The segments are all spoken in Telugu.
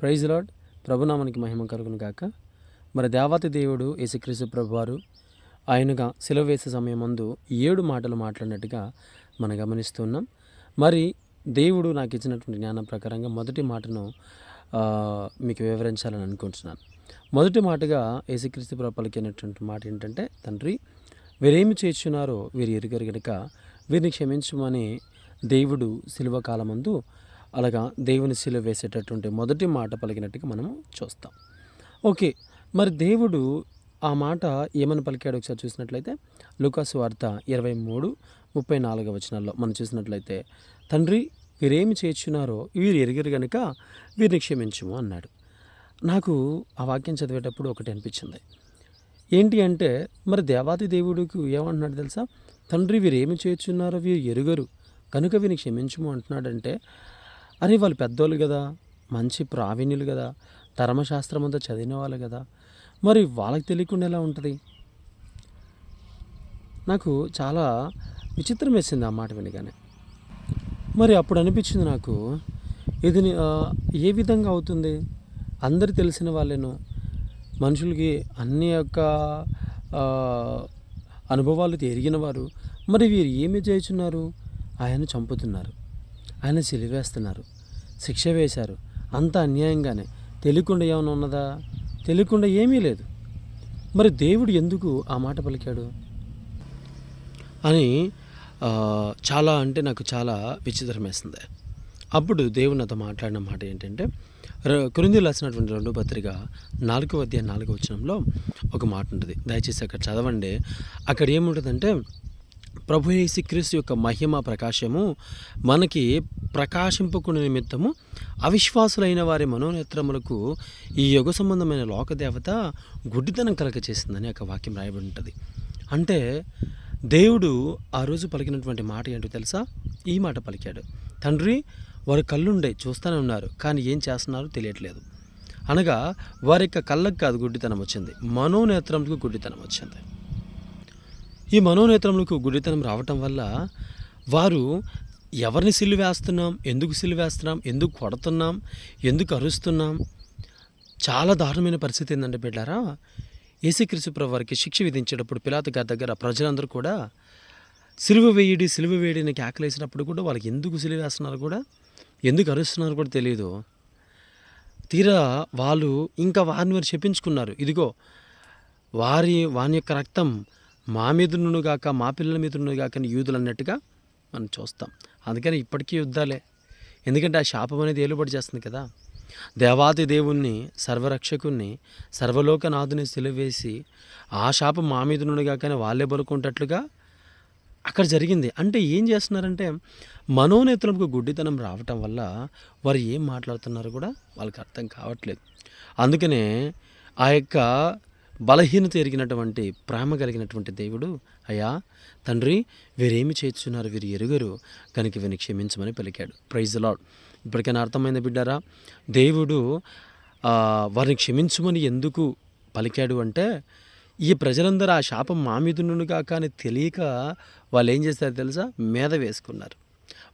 ప్రైజ్ లాడ్ ప్రభునామానికి మహిమ కలుగును గాక. మరి దేవాతి దేవుడు యేసుక్రీస్తు ప్రభువారు ఆయనగా సెలవు వేసే సమయం ముందు ఏడు మాటలు మాట్లాడినట్టుగా మనం గమనిస్తున్నాం మరి దేవుడు నాకు ఇచ్చినటువంటి జ్ఞానం ప్రకారంగా మొదటి మాటను మీకు వివరించాలని అనుకుంటున్నాను. మొదటి మాటగా యేసుక్రీస్తు ప్రభు పలికినటువంటి మాట ఏంటంటే తండ్రి వీరేమి చేస్తున్నారో వీరు ఎరుగరు గనుక వీరిని క్షమించమని దేవుడు శిలువ కాలమందు అలాగా దేవుని శిలువ వేసేటటువంటి మొదటి మాట పలికినట్టుగా మనము చూస్తాం. ఓకే మరి దేవుడు ఆ మాట ఏమని పలికాడు ఒకసారి చూసినట్లయితే? లుకాసు వార్త ఇరవై మూడు ముప్పై నాలుగవ వచనాల్లో మనం చూసినట్లయితే తండ్రి వీరేమి చేర్చున్నారో వీరు ఎరిగరు గనుక వీరిని క్షమించము అన్నాడు. నాకు ఆ వాక్యం చదివేటప్పుడు ఒకటి అనిపించింది. ఏంటి అంటే మరి దేవాది దేవుడికి ఏమంటున్నాడు తెలుసా? తండ్రి వీరు ఏమి చేర్చున్నారో వీరు ఎరుగరు కనుక వీరిని క్షమించము అంటున్నాడంటే అరే వాళ్ళు పెద్దోళ్ళు కదా మంచి ప్రావీణ్యులు కదా ధర్మశాస్త్రం అంతా చదివిన వాళ్ళు కదా మరి వాళ్ళకి తెలియకుండా ఎలా ఉంటుంది? నాకు చాలా విచిత్రం వేసింది ఆ మాట వినగానే. మరి అప్పుడు అనిపించింది నాకు ఇది ఏ విధంగా అవుతుంది? అందరు తెలిసిన వాళ్ళేను. మనుషులకి అన్ని యొక్క అనుభవాలు ఎరిగిన వారు. మరి వీరు ఏమి చేస్తున్నారు ఆయన చంపుతున్నారు. ఆయన సిలివేస్తున్నారు. శిక్ష వేశారు. అంత అన్యాయంగానే. తెలియకుండా ఏమైనా ఉన్నదా? తెలియకుండా ఏమీ లేదు. మరి దేవుడు ఎందుకు ఆ మాట పలికాడు? అని చాలా అంటే నాకు చాలా విచిత్రం వేస్తుంది అప్పుడు దేవుడు నాతో మాట్లాడిన మాట ఏంటంటే కృంది రాసినటువంటి రెండో పత్రిక నాలుగో అధ్యాయ నాలుగో వచనంలో ఒక మాట ఉంటుంది. దయచేసి అక్కడ చదవండి. అక్కడ ఏముంటుందంటే ప్రభు యేసుక్రీస్తు యొక్క మహిమ ప్రకాశము మనకి ప్రకాశింపుకునే నిమిత్తము అవిశ్వాసులైన వారి మనోనేత్రములకు ఈ యుగ సంబంధమైన లోకదేవత గుడ్డితనం కలగ చేసిందని ఒక వాక్యం రాయబడి ఉంటుంది. అంటే దేవుడు ఆ రోజు పలికినటువంటి మాట ఏంటో తెలుసా? ఈ మాట పలికాడు. తండ్రి వారి కళ్ళుండే చూస్తూనే ఉన్నారు కానీ ఏం చేస్తున్నారో తెలియట్లేదు. అనగా వారి యొక్క కళ్ళకు కాదు గుడ్డితనం వచ్చింది. మనోనేత్రంకు గుడ్డితనం వచ్చింది. ఈ మనోనేత్రములకు గుడితనం రావటం వల్ల వారు ఎవరిని సిల్లు వేస్తున్నాం? ఎందుకు సిల్లు వేస్తున్నాం? ఎందుకు కొడుతున్నాం? ఎందుకు అరుస్తున్నాం? చాలా దారుణమైన పరిస్థితి ఏంటంటే బిడ్డారా యేసుక్రీస్తు వారికి శిక్ష విధించేటప్పుడు పిలాతు గారి దగ్గర ప్రజలందరూ కూడా సిలువ వేయడి సిలువ వేయడిని కేకలేసినప్పుడు కూడా వాళ్ళకి ఎందుకు సిలువ వేస్తున్నారు కూడా ఎందుకు అరుస్తున్నారు కూడా తెలియదు తీరా వాళ్ళు ఇంకా వారిని వారు చెప్పించుకున్నారు. ఇదిగో వారి వాని యొక్క రక్తం మా మీదను గాక మా పిల్లల మీదను గాక యూదులు అన్నట్టుగా మనం చూస్తాం. అందుకని ఇప్పటికీ యుద్ధాలే. ఎందుకంటే ఆ శాపం అనేది ఏలుబడి చేస్తుంది కదా. దేవాది దేవుణ్ణి సర్వరక్షకుణ్ణి సర్వలోకనాథుని సిలువేసి ఆ శాపం మా మీదను గాక వాళ్ళే బలుకుంటట్లుగా అక్కడ జరిగింది. అంటే ఏం చేస్తున్నారంటే మనోనేతలకు గుడ్డితనం రావటం వల్ల వారు ఏం మాట్లాడుతున్నారో కూడా వాళ్ళకి అర్థం కావట్లేదు. అందుకనే ఆ యొక్క బలహీనత ఎరిగినటువంటి ప్రేమ కలిగినటువంటి దేవుడు అయ్యా. తండ్రి వీరేమి చేస్తున్నారు? వీరు ఎరుగరు. కనుక వీరిని క్షమించమని పలికాడు. ప్రైజ్ లాడ్ ఇప్పటికైనా అర్థమైంది బిడ్డారా? దేవుడు వారిని క్షమించమని ఎందుకు పలికాడు అంటే ఈ ప్రజలందరూ ఆ శాపం మా మీదునుగా కానీ తెలియక వాళ్ళు ఏం చేస్తారు తెలుసా? మీద వేసుకున్నారు.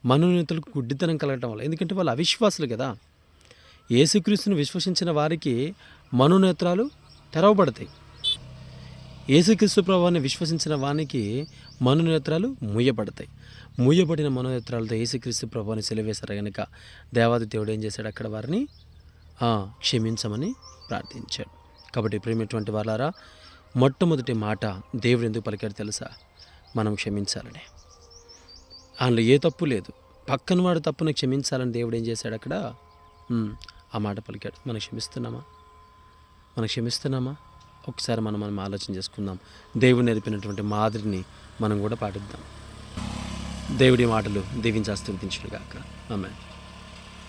మనోన్నతులకు గుడ్డితనం కలగటం వల్ల. ఎందుకంటే వాళ్ళు అవిశ్వాసులు కదా. ఏసుక్రీస్తుని విశ్వసించిన వారికి మనోనేత్రాలు తెరవబడతాయి. యేసుక్రీస్తు ప్రభావాన్ని విశ్వసించిన వానికి మనోనేత్రాలు ముయ్యబడతాయి మూయబడిన మనోనేత్రాలతో యేసుక్రీస్తు ప్రభావాన్ని సెలవేశారు కనుక దేవాది దేవుడు ఏం చేశాడు? అక్కడ వారిని క్షమించమని ప్రార్థించాడు. కాబట్టి ప్రేమటువంటి వాళ్ళారా మొట్టమొదటి మాట దేవుడు ఎందుకు పలికాడు తెలుసా? మనం క్షమించాలని. అందులో ఏ తప్పు లేదు. పక్కన వాడు తప్పును క్షమించాలని దేవుడు ఏం చేశాడు అక్కడ? ఆ మాట పలికాడు. మనం క్షమిస్తున్నామా? మనం క్షమిస్తున్నామా? ఒకసారి మనం మనం ఆలోచన చేసుకుందాం. దేవుడు నేర్పినటువంటి మాదిరిని మనం కూడా పాటిద్దాం. దేవుడి మాటలు దీవించాస్తుతించుగాక ఆమె